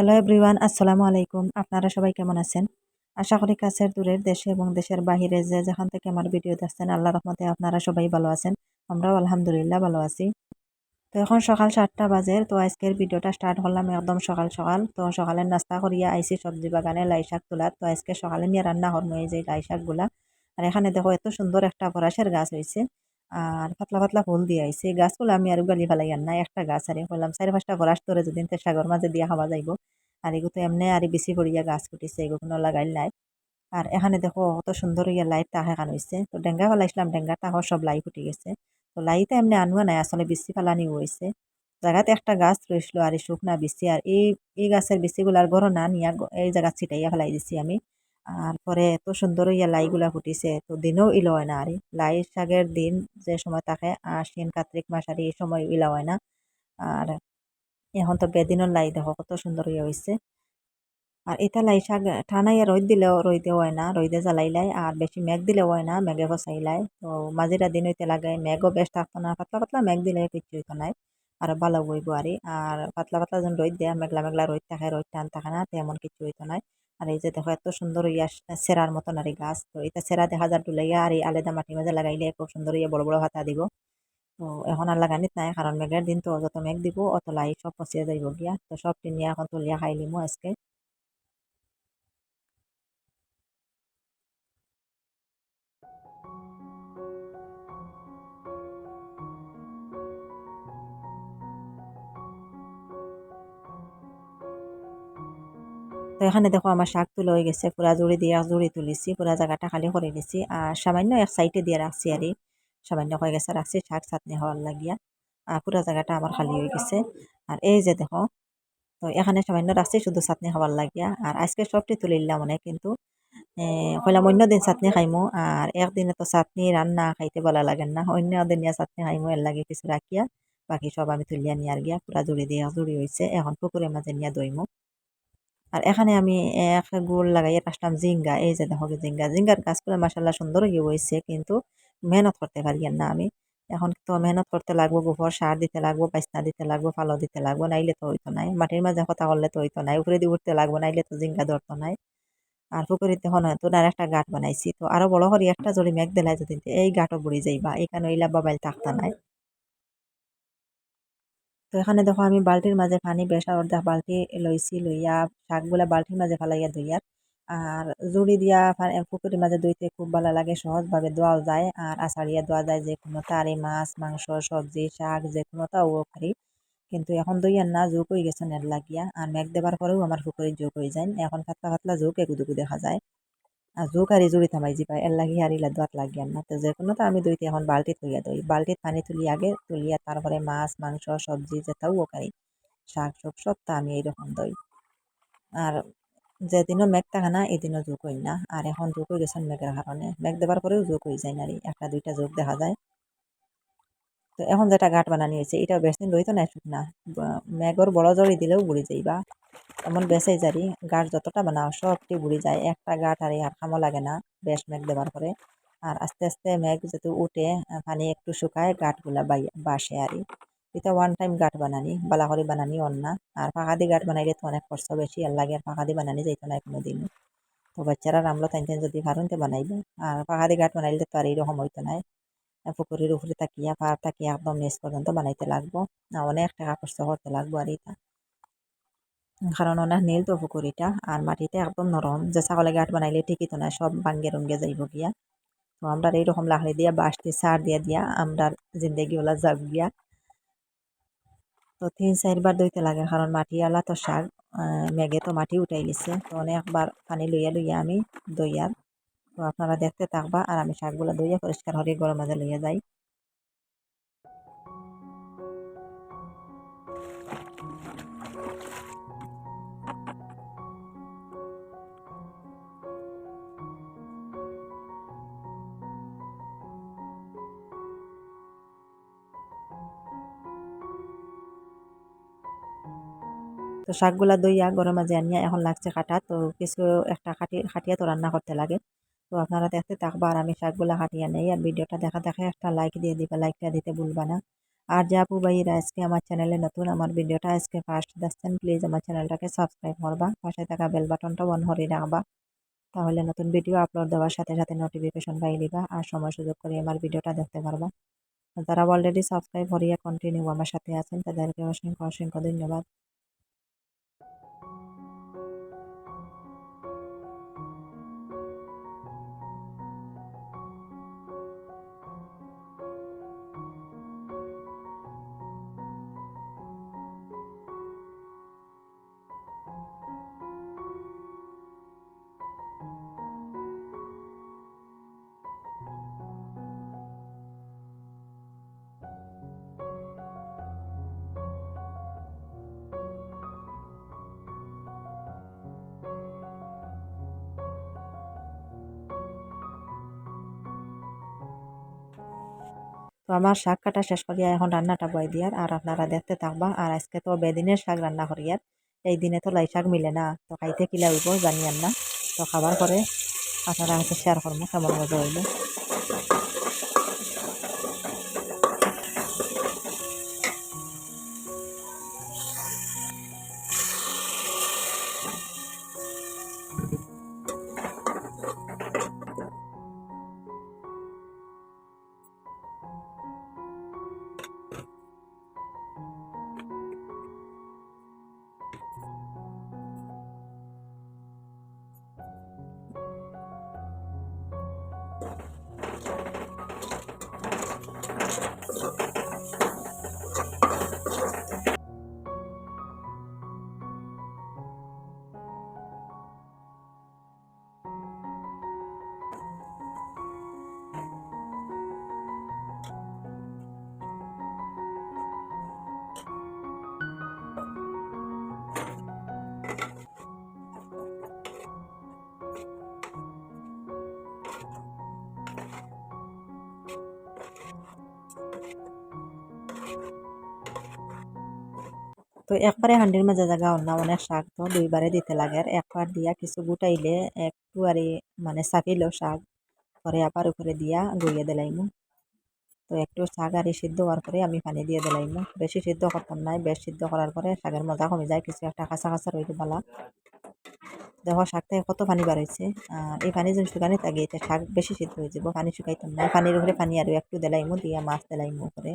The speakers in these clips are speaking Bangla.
হ্যালো এভরিওয়ান আসসালামু আলাইকুম আপনারা সবাই কেমন আছেন? আশা করি কাছের দূরের দেশে এবং দেশের বাহিরে যে যেখান থেকে আমার ভিডিও দেখছেন আল্লাহ রহমতে আপনারা সবাই ভালো আছেন। আমরাও আলহামদুলিল্লাহ ভালো আছি। তো এখন সকাল সাতটা বাজে, তো আজকের ভিডিওটা স্টার্ট করলাম একদম সকাল সকাল। তো সকালে নাস্তা করিয়া আইসি সবজি বাগানে, লাই শাক তোলা তো আজকে সকালে নিয়ে রান্না করব এই যে লাই শাকগুলা। আর এখানে দেখো এত সুন্দর একটা পরাশের গাছ হয়েছে আর পাতলা পাতলা ফুল দিয়ে আইছে। গাছগুলো আমি আর গালি ফেলাই আর না একটা গাছ আর বললাম চারি পাঁচটা পরাশ ধরে যদি সাগর মাঝে দিয়া খাওয়া যাইব। আর এগুলো তো এমনি আর বেশি পড়িয়া গাছ ফুটিছে এগুলো লাগাই নাই। আর এখানে দেখো কত সুন্দর ইয়ে লাইট তাহ এখান হয়েছে তো ডেঙ্গা ফেলাইছিলাম, ডেঙ্গা তাহ সব লাই ফুটি গেছে। তো লাইতে এমনি আনুয়া নাই, আসলে বেশি ফেলানি হয়েছে জায়গাতে একটা গাছ রয়েছিল আর শুকনা বেশি। আর এই এই গাছের বেশিগুলার গড় না নিয়া এই জায়গা ছিটাইয়া ফেলাই দিছি আমি। আর পরে এত সুন্দর ইয়া লাইগুলা ফুটিছে, তো দিনও ইলো হয় না আর। লাই শাকের দিন যে সময় থাকে, আশ্বিন, কার্তিক মাস আর এই সময় ইলা হয় না। আর এখন তো বেদিনের লাই, দেখো কত সুন্দর ইয়ে হয়েছে আর এটা লাই শাক ঠানাইয়া রোদ দিলেও রইতে হয় না রইদে জ্বালাইলাই আর বেশি মেঘ দিলে হয় না, মেঘে ফসাইলাই তো মাঝিরা দিন হইতে লাগে মেঘও বেশ থাকতো না, পাতলা পাতলা মেঘ দিলে কিছু হইতো নাই, আর ভালো বইব আর। আর পাতলা পাতলা যখন রোদ দেয়, মেঘলা মেঘলা রোদ থাকে, রোদ টান থাকে না, তেমন কিছু হইতো নাই। আর এই যে দেখো এত সুন্দর ইয়া সেরার মতন আর এই গাছ, তো এটা সেরা দেখা যার ডুলাইয়া আর এই আলাদা মাটি মাঝে লাগাইলে খুব সুন্দর ইয়ে বড় বড় হাতা দিব। তো এখন আর লাগানি নাই, কারণ মেঘের দিন তো যত মেঘ দিব অত লাই সব পচিয়ে যাইব গিয়া। তো সব নিয়ে এখন তুলিয়া খাই লিমু আজকে। তো এখানে দেখো আমার শাক তুলে হয়ে গেছে, পুরা জুড়ি দিয়ে জুড়ি তুলিছি, পুরা জায়গাটা খালি করে দিছি আর সামান্য এক সাইডে দিয়ে রাখছি আর সামান্য হয়ে গেছে রাখছি, শাক চাটনি হওয়ার লাগিয়া। আর পুরা জায়গাটা আমার খালি হয়ে গেছে। আর এই যে দেখো, তো এখানে সামান্য রাখছি শুধু চাটনি খাবার লাগিয়া। আর আজকে সবটি তুলে নিলাম মনে কিন্তু কইলাম অন্য দিন চাটনি খাইমু। আর একদিনে তো চাটনি রান্না খাইতে ভালো লাগে না, অন্য দিন চাটনি খাইমু, এর লাগে কিছু রাখিয়া। বাকি সব আমি তুলিয়া নিয়ে আর গিয়া পুরা জুড়ি দিয়ে জুড়ি হয়েছে এখন পুকুরের মাঝে নিয়ে দইমু। আর এখানে আমি এক গোল লাগাইয়া আসলাম জিঙ্গা, এই যে দেখো জিঙ্গা, জিঙ্গার গাছগুলো মাসাল্লাহ সুন্দর হয়ে হয়েছে কিন্তু মেহনত করতে পারি না আমি। এখন তো মেহনত করতে লাগবো, গোবর সার দিতে লাগবো পাইসনা দিতে লাগবো ফালো দিতে লাগবো, নাইলে তো হইতো নাই। মাটির মাঝে কথা করলে তো হইতো নাই, উপরে দিয়ে উঠতে লাগবো, নাইলে তো জিঙ্গা ধরতো নাই। আর পুকুরিতে হন তো আর একটা গাঠ বানাইছি। তো আরও বড় করি একটা জড়ি মেঘ দিলাই যদি এই গাঠও বুড়ি যাইবা, এখানে ইলা বাবাইল থাকতা নাই। তো এখানে দেখো আমি বালতির মাঝে পানি বেসার অর্ধেক বালতি লইছি, লইয়া শাকগুলা বালতির মাঝে ফালাইয়া ধুইয়ার আর জুড়ি দিয়া পুকুরের মাঝে ধুইতে খুব ভালো লাগে, সহজভাবে ধোয়াও যায়, আর আষাড়িয়া ধোয়া যায় যে কোনো তারি, মাছ, মাংস, সবজি, শাক যে কোনো তাও পারি কিন্তু এখন দইয়ার না যোগ হয়ে গেছে নেট লাগিয়া, আর মেঘ দেবার পরেও আমার পুকুরে যোগ হয়ে যায়। এখন পাতলা পাতলা যোগ এগুদুকু দেখা যায়। আর কারি জুড়ি থামাই যাবা এর লাগি আর ইলা দোয়াত লাগিয়ার না তো যে কোনো তো আমি দইতে এখন বালতি তুলিয়া দই। বালতিত পানি তুলি আগে তুলিয়া তারপরে মাছ, মাংস সবজি যেটাও ওকারি শাক সব সব তা আমি এইরকম দই। আর যেদিনও মেঘ থাকে না এদিনও যোগ হই না। আর এখন জোক হয়ে গেছেন মেঘের কারণে মেঘ দেবার পরেও জোক হয়ে যায় না একটা দুইটা জোক দেখা যায়। তো এখন যেটা গাঁট বানানি হয়েছে এটা বেশ দিন রইতো না। শুকনা মেঘর বড় জড়ি দিলেও বুড়ি যাইবা এমন বেসাই জারি গাছ যতটা বানাও, সবটি বুড়ি যায়। একটা গাঁট আর আর খামো লাগে না, বেশ মেঘ দেবার পরে। আর আস্তে আস্তে মেঘ যেহেতু উঠে, পানি একটু শুকায় গাঁটগুলা বাসে আর এটা ওয়ান টাইম গাঁট বানানি বালা করে বানানি অন্য আর ফাঁকাদি গাঁট বানাইলে তো অনেক খরচ বেশি, আর লাগে আর ফাঁকাদি বানানি যাইতো না কোনো দিন তো বাচ্চারা রামলো তাই যদি পারুন তো বানাইবে। আর ফাঁকাদি গাঁট বানাইলে তো আর এইরকম হইতো না পুকুরের উপরে তাকিয়া পার তাকিয়া একদম নিচ পর্যন্ত বানাইতে লাগবো। না, অনেক টাকা খরচ করতে লাগবো আর এটা। কারণ অনেক নীল তো পুকুরিটা আর মাটিতে একদম নরম। যে ছাগলে গাঠ বানাইলে ঠিকই তো না, সব বাঙ্গে রঙ্গে যাইব গিয়া। তো আমরা এইরকম লাকড়ি দিয়া বাঁশটি সার দিয়া দিয়া আমরা জিন্দেগি ওলা যাব গিয়া। তো তিন চারবার দইতে লাগে, কারণ মাটি আলা তো শাক মেঘে তো মাটি উঠাই গেছে তো অনেকবার পানি লইয়া লইয়া আমি দইয়ার তো আপনারা দেখতে থাকবা আর আমি শাকগুলো দইয়া পরিষ্কার হয়ে গরম মাঝে লইয়া যাই। তো শাকগুলা দইয়া গরম মাঝে আনিয়া এখন লাগছে কাটা, তো কিছু একটা খাটি খাটিয়া তো রান্না করতে লাগে। তো আপনারা দেখতে থাকবা আর আমি শাকগুলা কাটিয়ে নেই আর ভিডিওটা দেখা দেখে একটা লাইক দিয়ে দিবা লাইকটা দিতে ভুলবা না। আর যে আপু ভাইরা আজকে আমার চ্যানেলে নতুন, আমার ভিডিওটা আজকে ফার্স্ট দেখছেন প্লিজ আমার চ্যানেলটাকে সাবস্ক্রাইব করবা। পাশে থাকা বেল বাটনটা অন করে রাখবা। তাহলে নতুন ভিডিও আপলোড দেওয়ার সাথে সাথে নোটিফিকেশন পাই দিবা আর সময় সুযোগ করে আমার ভিডিওটা দেখতে পারবা। যারা অলরেডি সাবস্ক্রাইব করিয়া কন্টিনিউ আমার সাথে আছেন, তাদেরকে অসংখ্য অসংখ্য ধন্যবাদ। তো আমার শাক কাটা শেষ করিয়া এখন রান্নাটা বয় দিয়ার, আর আপনারা দেখতে থাকবা, আর আজকে তো বেদিনের শাক রান্না করিয়ার, এই দিনে তো লাই শাক মিলে না, তো খাইতে কিলা হইব জানিয়ার না তো খাবার পরে আপনারা হচ্ছে শেয়ার করব কেমন মজা হইল। তো একবারে হান্ডির মাঝে জায়গা অন্য অনেক শাক তো দুইবারে দিতে লাগে। আর একবার দিয়া কিছু গুটাইলে একটু আর মানে চাপিল শাক, পরে আবার উপরে দিয়া গইয়ে দিলাইমু। তো একটু শাক আর সিদ্ধ হওয়ার পরে আমি পানি দিয়ে দিলাইমু। বেশি সিদ্ধ করতাম নাই, বেশ সিদ্ধ করার পরে শাকের মজা কমে যায়, কিছু একটা কাঁচা কাঁচা রইল বালা। দেখো শাক থেকে কত পানি বাড়াইছে আর এই পানি যদি শুকানি এটা শাক বেশি সিদ্ধ হয়ে যাব পানি শুকাইতাম না। পানির উপরে পানি আর একটু দিলাইমু, দিয়া মাছ দিলাইমু উপরে।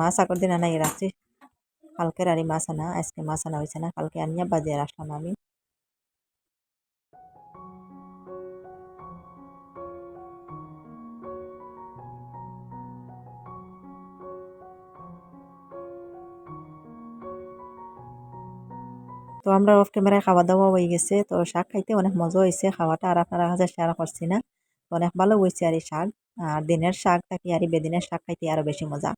মাছ আগের দিন আনাই রাখছি কালকের আরই মাছ আনা আজকে মাছ আনা হয়েছে না, কালকে আনিয়া বাজিয়ে আসলাম আমি তো আমরা অফ ক্যামেরায় খাওয়া দাওয়া হয়ে গেছে, তো শাক খাইতে অনেক মজা হয়েছে খাওয়াটা আর আপনারা কাছে শেয়ার করছি না। অনেক ভালো হয়েছে আর এই শাক, আর দিনের শাক থাকি, আর বেদিনের শাক খাইতে আরও বেশি মজা।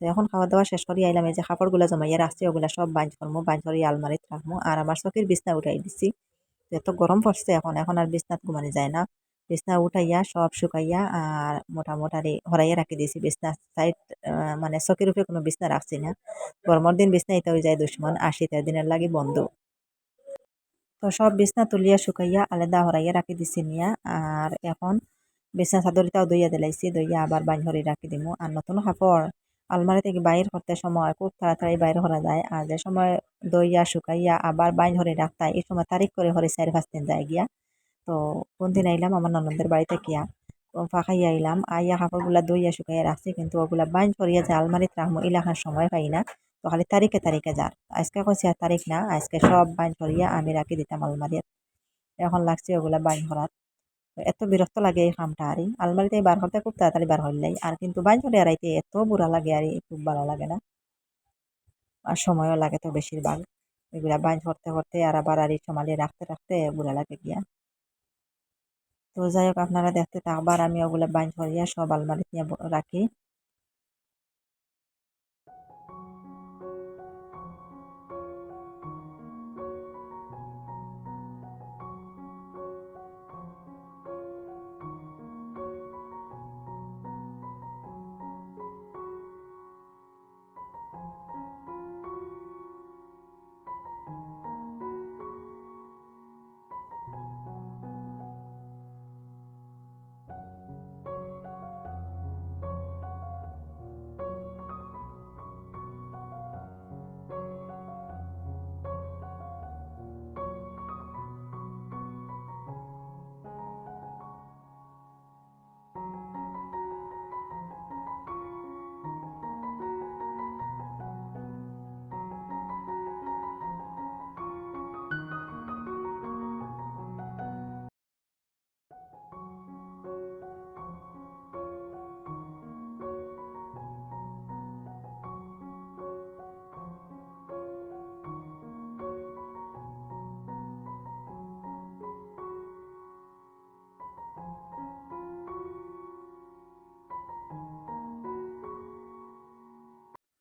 এখন খাওয়া দাওয়া শেষ করি আইলাম, এই যে কাপড়গুলো জমাইয়া রাখছি, ওগুলা সব বাইঞ্চ করব বাইঞ্চ করি আলমারিত রাখব আর আমার চকির বিছনা উঠাই দিছি। এত গরম পড়ছে এখন এখন আর বিছনাত ঘুমানি যায় না। বিছনা উঠাইয়া, সব শুকাইয়া, আর মোটামুটি হরাইয়া রাখি দিয়েছি বিছনা সাইড মানে চকির উপরে কোনো বিছনা রাখছি না। গরমের দিন বিছনা এটা হয়ে যায় দুশ্মন আশিটা দিনের লাগে বন্ধ। তো সব বিছনা তুলিয়া, শুকাইয়া, আলাদা হরাইয়া রাখি দিছি নিয়া আর এখন বিছনা চাদরিটাও দইয়া দিলাইছি দইয়া আবার হরে রাখি দিমু। আর নতুন কাপড় আলমারি থেকে বাইর করতে সময় খুব তাড়াতাড়ি বাইর করা যায়। আর যে সময় দইয়া শুকাইয়া আবার বাইন হরে রাখতে এই সময় তারিখ করে হরে চার পাঁচ দিন যায় গিয়া। তো কোন দিন আইলাম, আমার ননদের বাড়িতে গিয়া ফাঁকাইয়া আইলাম। আইয়া কাপড়গুলা দইয়া শুকাইয়া রাখছি, কিন্তু ওগুলা বাইন করিয়া যে আলমারিতে রাখব ইলাকার সময় পাই না। তো খালি তারিখে তারিখে যার। আজকে কইছি আর তারিখ না, আজকে সব বাইন করিয়া আমি রাখি দিতাম আলমারিত। এখন লাগছে ওগুলা বাইন করার এত বিরক্ত লাগে এই কামটা আর আলমারিতে বার করতে খুব তাড়াতাড়ি বার হইলাই, আর কিন্তু বাইন করে আড়াইতে এত বুড়া লাগে, আর খুব ভালো লাগে না। আর সময়ও লাগে তো বেশিরভাগ, এগুলা বাইন করতে করতে আর আবার আর সমালে রাখতে রাখতে বুড়া লাগে গিয়া। তো যাই হোক, আপনারা দেখতে তা আবার আমি ওগুলো বাইন করিয়া সব আলমারিতে রাখি।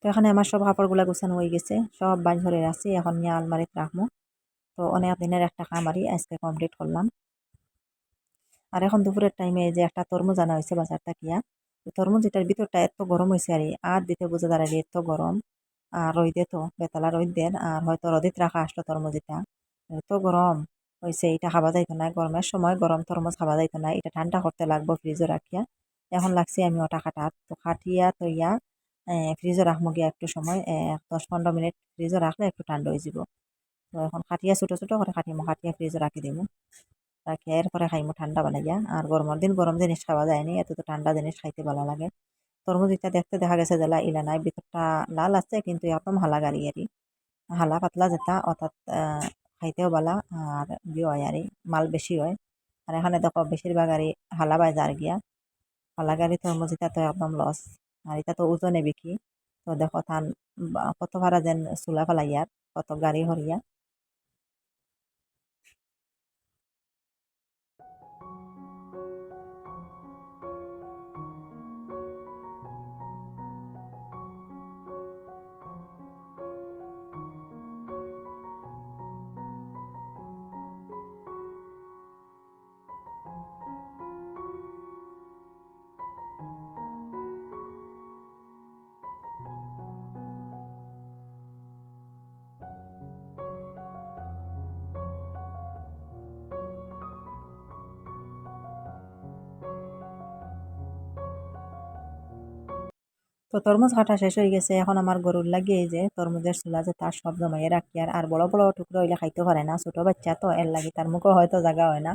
তো এখানে আমার সব কাপড়গুলা গুছানো হয়ে গেছে। সব বাজ ধরে রাখছি এখন নিয়ে আলমারিতে রাখব। তো অনেক দিনের একটা কামারি আজকে কমপ্লিট করলাম। আর এখন দুপুরের টাইমে যে একটা তরমুজ আনা হয়েছে বাজার থাকিয়া তরমুজ এটার ভিতরটা এত গরম হয়েছে আর আর দিতে বুঝে দাঁড়ালি এত গরম। আর রোদে তো, বেতলা রোদ দেন আর হয়তো রোদিত রাখা আসলো তরমুজ এটা এত গরম হয়েছে, এটা খাওয়া যাইতো না। গরমের সময় গরম তরমুজ খাওয়া যাইতো না। এটা ঠান্ডা করতে লাগবো ফ্রিজে রাখিয়া। এখন লাগছে আমি ওটা খাটাত তো খাটিয়া তৈয়া ফ্রিজে রাখব গিয়া একটু সময় দশ পনেরো মিনিট ফ্রিজে রাখলে একটু ঠান্ডা হয়ে যাব তো এখন খাটিয়া ছোটো ছোটো করে খাটিমো, খাটিয়া ফ্রিজে রাখি দিব রাখি এরপরে খাইমো ঠান্ডা বানাইয়া। আর গরমের দিন গরম জিনিস খাওয়া যায়নি, এত তো ঠান্ডা জিনিস খাইতে ভালো লাগে। তরমুজ এটা দেখতে দেখা গেছে যে ইলা নাই, ভিতরটা লাল আছে কিন্তু একদম হালা গাড়ি আরি হালা পাতলা যেটা, অর্থাৎ খাইতেও বালা আর বিয়ে হয় আর মাল বেশি হয়। আর এখানে দেখো বেশিরভাগ আর হালা বাজার গিয়া। হালা গাড়ি তরমুজ এটা তো একদম লস আর এটা তো ওজনে বিক্রি তো দেখো থান কত ভাড়া যেন চুলা ফেলাইয়ার, কত গাড়ি হরিয়া তো তরমুজ কাটা শেষ হয়ে গেছে। এখন আমার গরুর লাগিয়ে যে তরমুজের চুলা যে তার সব জমাইয়ে রাখি। আর আর বড় বড় টুকরো হইলে খাইতে পারে না। ছোটো বাচ্চা তো, এর লাগে তার মুখও হয়তো জায়গা হয় না।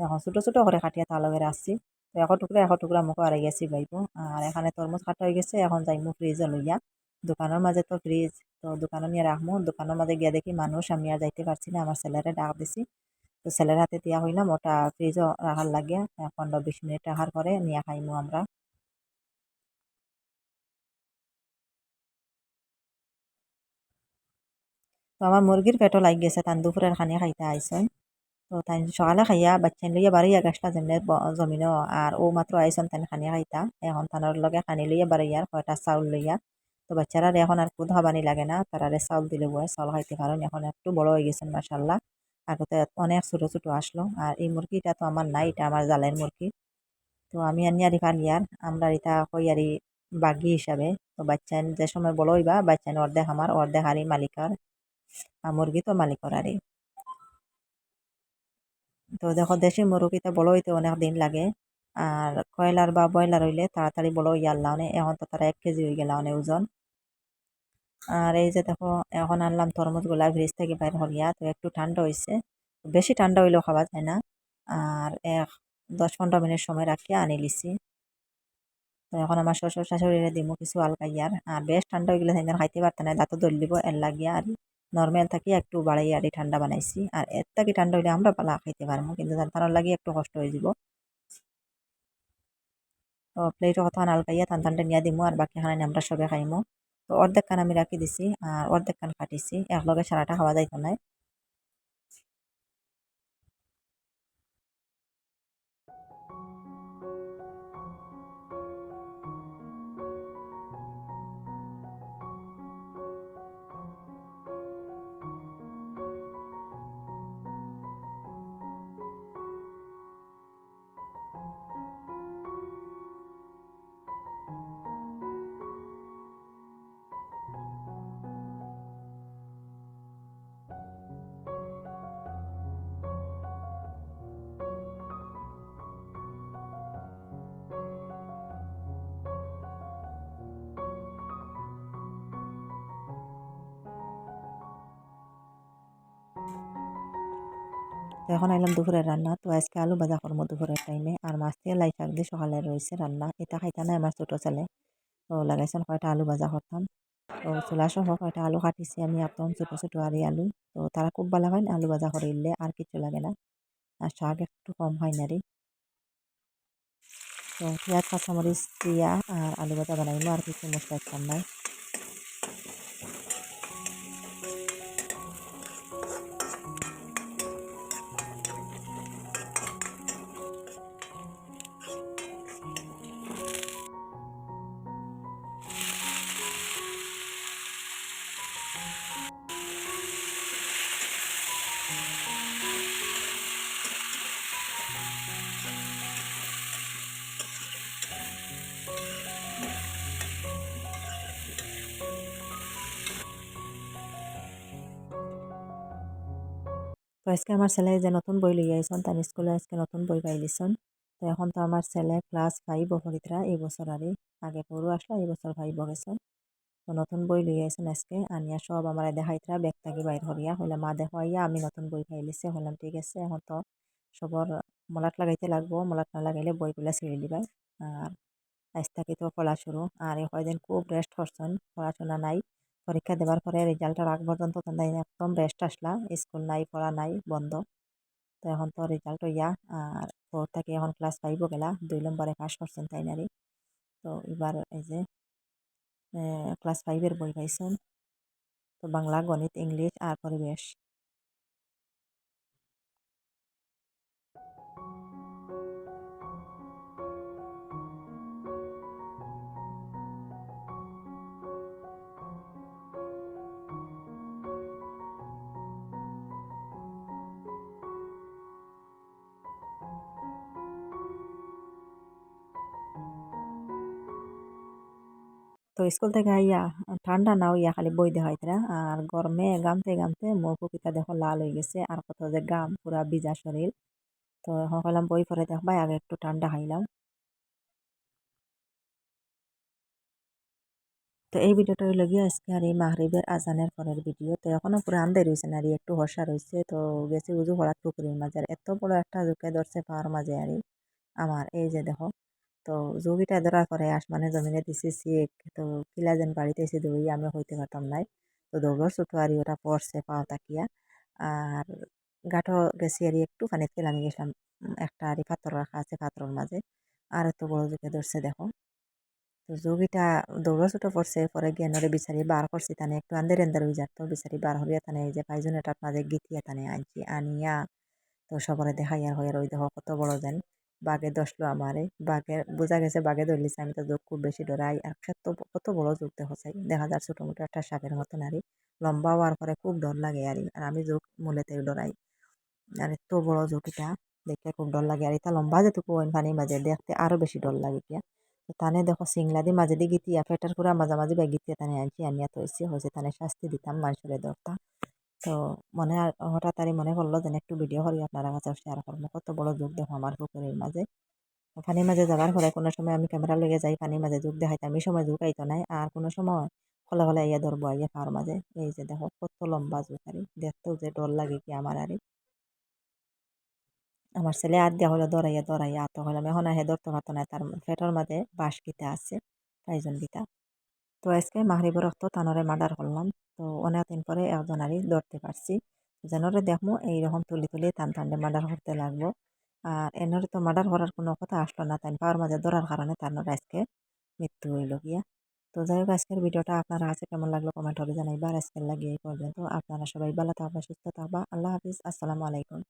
এখন ছোটো ছোটো করে কাটিয়া তার করে আসছি তো এখন টুকরা এখন টুকরা মুখও আড়াই গেছি বাইব আর এখানে তরমুজ কাটা হয়ে গেছে। এখন যাইমু ফ্রিজে লইয়া। দোকানের মাঝে তো ফ্রিজ তো দোকানে নিয়ে রাখব দোকানের মাঝে গিয়ে দেখি মানুষ, আমি আর যাইতে পারছি না। আমার ছেলেরে ডাক দিছি। তো ছেলের হাতে দিয়া হইলাম। ওটা ফ্রিজও রাখার লাগে। পনেরো বিশ মিনিট রাখার পরে নিয়ে খাইমু আমরা। তো আমার মুরগির পেটও লাগ গেছে তান দুপুরের খানি খাইতে আইসন তো তাই সকালে খাইয়া বাচ্চা লইয়া বাড়িয়া গাছটা যেমনি জমিনও আর ও মাত্র আইসন তাই খানি খাইতা এখন তানোর লগে খানি লইয়া বাড়িয়ার কয়টা চাউল লইয়া তো বাচ্চারা এখন আর খুদ হবানি লাগে না তারারে চাউল দিলে বয় চাউল খাইতে পারেন এখন একটু বড় হয়ে গেছেন মাসাল্লাহ আগতে অনেক ছোটো ছোটো আসলো আর এই মুরগিটা তো আমার নাই এটা আমার জালের মুরগি তো আমি আনি আরি ফালিয়ার আমরা এটা কই আরি বাগি হিসাবে তো বাচ্চান যে সময় বড় হইবা বাচ্চান অর্ধেক আমার অর্ধেক হারি মালিকার মুরগি তো মালিকর আরে তো দেখো দেশি মুরগিতে বড় হইতে অনেক দিন লাগে। আর কয়লার বা ব্রয়লার হইলে তাড়াতাড়ি বড় হইয়া আনলাম এখন তো তারা এক কেজি হয়ে গেল অনেক ওজন। আর এই যে দেখো, এখন আনলাম তরমুজগুলা ফ্রিজ থেকে বাইর হলিয়া তো একটু ঠান্ডা হয়েছে বেশি ঠান্ডা হইলেও খাওয়া যায় না। আর এক দশ পনেরো মিনিট সময় রাখিয়া আনি লিছি। তো এখন আমার শ্বশুর শাশুড়িরে দিব কিছু আলকাইয়ার আর বেশ ঠান্ডা হয়ে গেলে সেদিন খাইতে পারতে না দাঁতও দল দিব, এর লাগিয়া আর নর্মাল থাকি একটু বাড়াই আর ঠান্ডা বানাইছি। আর এর থাকি ঠান্ডা হইলে আমরা পালা খাইতে পারব কিন্তু তার লাগে একটু কষ্ট হয়ে যাব তো প্লেটও কথা আলকাইয়া থান থানটা নিয়ে দিমু, আর বাকি খানা আমরা সবে খাইমু। তো অর্ধেক খান আমি রাখি দিছি, আর অর্ধেক খান কাটিছি একলগে সারাটা খাওয়া যাইতো নাই। তো এখন আইলাম দুপুরের রান্না। তো আজকে আলু ভাজা করব দুপুরের টাইমে আর মাছ দিয়ে লাই শাক দিয়ে সকালে রয়েছে রান্না। এটা খাইতা নাই আমার ছোটো ছেলে। তো লাগাইছেন কয়টা আলু ভাজা করতাম। তো চোলা সহ কয়টা আলু কাটিছি আমি একদম ছোটো ছোটো আরি আলু। তো তারা খুব ভালো হয় আলু ভাজা করে ইলে আর কিছু লাগে না। আর শাক একটু কম হয় না রে। তো পেঁয়াজ, কাঁচামরিচ দিয়া আর আলু ভাজা বানাইলো আর কিছু মশলা ইচ্ছার নাই। তো আজকে আমার ছেলে যে নতুন বই লইয়া আইসন তার স্কুলে আজকে নতুন বই পাই লিছন তো এখন তো আমার ছেলে ক্লাস ফাইভ পড়িতরা এই বছর আরে আগে পড়ু আসলো এই বছর ফাইভ গেছেন তো নতুন বই লইয়া আইসন আজকে। আনিয়া সব আমার দেখাইতরা ব্যাগ থাকি বাইর হরিয়া হইলে মা দেখাইয়া আমি নতুন বই পাই লিছে। হইলাম ঠিক আছে, এখন তো সবর মলাট লাগাইতে লাগবো, মলাট না লাগাইলে বইগুলা ছিঁড়ে দিবাই আর আজ থাকি তো পড়া শুরু। আর এই কয়দিন খুব রেস্ট করছেন, পড়াশোনা নাই, পরীক্ষা দেবার পরে রেজাল্টের আগ পর্যন্ত একদম রেস্ট আসলা, স্কুল নাই, পড়া নাই, বন্ধ। তো এখন তো রেজাল্ট ইয়া আর ফোর থেকে এখন ক্লাস ফাইভও গেলা, দুই নম্বরে পাস করছেন তাই নারী। তো এবার এই যে ক্লাস ফাইভের বই পাইছেন। তো বাংলা গণিত ইংলিশ আর পরিবেশ। স্কুল থেকে আইয়া, ঠান্ডা না হইয়া খালি বই দেখাইতরা। আর গরমে গামতে গামতে মুখ কিতা দেখো লাল হয়ে গেছে, আর কত যে গাম, পুরা ভিজা শরীর। তো এখন কইলাম বই পরে দেখবাই আগে একটু ঠান্ডা খাইলাম। তো এই ভিডিওটা হইল গিয়ে আজকে আর এই মাহরিবের আজানের পরের ভিডিও। তো এখনও পুরো আন্দাই রয়েছে না একটু হসা রয়েছে তো গেছি উজু হঠাৎ পুকুরের মাঝে এত বড় একটা ঝুঁকে ধরছে পাওয়ার মাঝে আর আমার। এই যে দেখো। তো যোগীটা ধরার পরে আসমানে জমিনে দিছি সিক তো কিলা যেন বাড়িতে এসে দৌড়ি আমি হইতে পারতাম নাই। তো দৌড়র ছোটো আর ওটা পড়ছে পাও তাকিয়া। আর গাঠো গেছি আর একটু পানিতে আমি গেছিলাম একটা আরি পাথর রাখা আছে পাথরের মাঝে। আর এত বড় জোকে ধরছে দেখো। তো যোগীটা দৌড়া ছোটো পড়ছে, পরে গিয়ে নরে বিচারি বার করছি তানে একটু আন্দের আন্দের হয়ে যাত বিচারি বার হরিয়া তানে এই যে পাইজন এটার মাঝে গিতিয়া তানে আনছি, আনিয়া তো সবরে দেখাই দেখাইয়া হয়ে ওই দেখো কত বড় যেন। বাঘে দশলো আমারে। বাঘের বোঝা গেছে বাঘে ধরলিছে, আমি তো যোগ খুব বেশি ডরাই। আর ক্ষেত্র কত বড় যোগ দেখা যায় দেখা যায় ছোটো মোটো একটা সাপের মতন আরই লম্বা হওয়ার পরে খুব ডর লাগে আরই আর আমি যোগ মূলেতে ডরাই। আর এত বড় যোগ এটা দেখতে খুব ডর লাগে। আর এটা লম্বা যেটুকু পানির মাঝে দেখতে আরও বেশি ডর লাগে তো তানে দেখো সিংলা দি মাঝে দি গিতিয়া, ফেটার করে মাঝামাঝি ব্যাগ গিতিয়া তানে আনছি, আনিয়া থইছি। হয়েছে তানে শাস্তি দিতাম, মানুষের ধরতাম। তো মনে হঠাৎ তারই মনে করল যেন একটু ভিডিও করি আপনারা কাছে শেয়ার করব। কত বড় যোগ দেখো আমার পুকুরের মাঝে। পানির মাঝে যাবার পরে কোনো সময় আমি ক্যামেরা লেগে যাই পানির মাঝে যোগ দেখাইতাম এই সময় যোগ আইতো নাই। আর কোনো সময় ফলে ফলে ইয়া ধরবো ইয়ে খাওয়ার মাঝে। এই যে দেখো কত লম্বা যোগ আরি, দেখতেও যে ডর লাগে কি আমার আরে। আমার ছেলে আর দিয়া হলো দৌড়াইয়া দৌড়াইয়া আত হলাম এখন আহে ধরতে পারতো না, তার ফেটার মাঝে বাঁশ গীতা আছে তাইজন গীতা। তো আজকে মাহরিব রক্ত তানরে মার্ডার করলাম। তো অনেক দিন পরে একজনারই ধরতে পারছি। যেনরে দেখব এইরকম তুলি তুলি টান টান্ডে মার্ডার করতে লাগবো। আর এনরে তো মার্ডার করার কোনো কথা আসলো না, তাই পাওয়ার মাঝে ধরার কারণে তার আজকে মৃত্যু হইল গিয়া। তো যাই হোক, আজকের ভিডিওটা আপনারা কাছে কেমন লাগল কমেন্ট হবে জানাইবা। আর আজকের লাগিয়ে পর্যন্ত। আপনারা সবাই ভালো থাকবা, সুস্থ থাকবা। আল্লাহ হাফিজ। আসসালামু আলাইকুম।